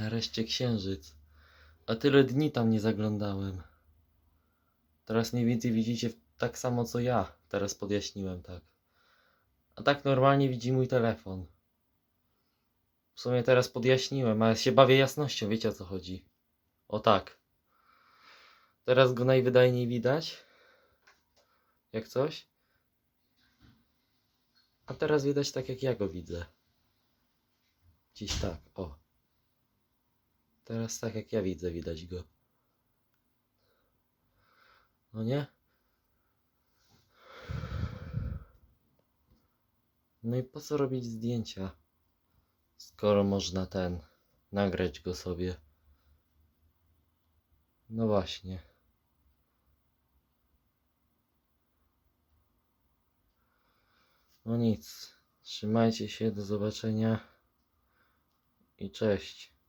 Nareszcie księżyc. A tyle dni tam nie zaglądałem. Teraz mniej więcej widzicie tak samo co ja. Teraz podjaśniłem tak. A tak normalnie widzi mój telefon. W sumie teraz podjaśniłem, ale się bawię jasnością, wiecie o co chodzi. O tak. Teraz go najwydajniej widać. Jak coś. A teraz widać tak jak ja go widzę. Gdzieś tak, o. Teraz tak jak ja widzę, widać go. No nie? No i po co robić zdjęcia? Skoro można ten, nagrać go sobie. No właśnie. No nic. Trzymajcie się, do zobaczenia i cześć.